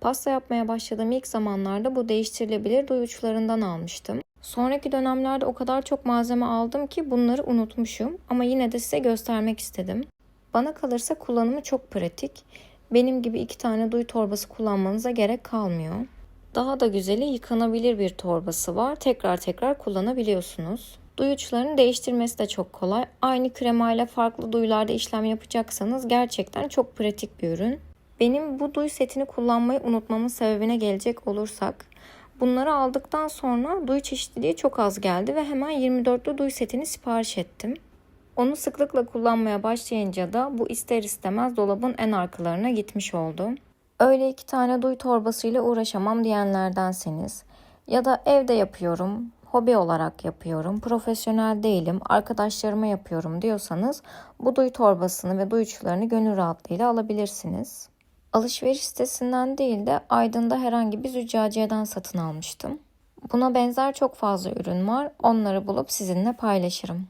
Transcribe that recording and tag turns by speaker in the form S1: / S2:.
S1: Pasta yapmaya başladığım ilk zamanlarda bu değiştirilebilir duy uçlarından almıştım. Sonraki dönemlerde o kadar çok malzeme aldım ki bunları unutmuşum ama yine de size göstermek istedim. Bana kalırsa kullanımı çok pratik. Benim gibi iki tane duy torbası kullanmanıza gerek kalmıyor. Daha da güzeli yıkanabilir bir torbası var. Tekrar tekrar kullanabiliyorsunuz. Duy uçlarını değiştirmesi de çok kolay. Aynı kremayla farklı duyularda işlem yapacaksanız gerçekten çok pratik bir ürün. Benim bu duy setini kullanmayı unutmamın sebebine gelecek olursak bunları aldıktan sonra duy çeşitliliği çok az geldi ve hemen 24'lü duy setini sipariş ettim. Onu sıklıkla kullanmaya başlayınca da bu ister istemez dolabın en arkalarına gitmiş oldu. Öyle iki tane duy torbasıyla uğraşamam diyenlerdenseniz ya da evde yapıyorum, hobi olarak yapıyorum, profesyonel değilim, arkadaşlarıma yapıyorum diyorsanız bu duy torbasını ve duy uçlarını gönül rahatlığıyla alabilirsiniz. Alışveriş sitesinden değil de Aydın'da herhangi bir züccaciyeden satın almıştım. Buna benzer çok fazla ürün var. Onları bulup sizinle paylaşırım.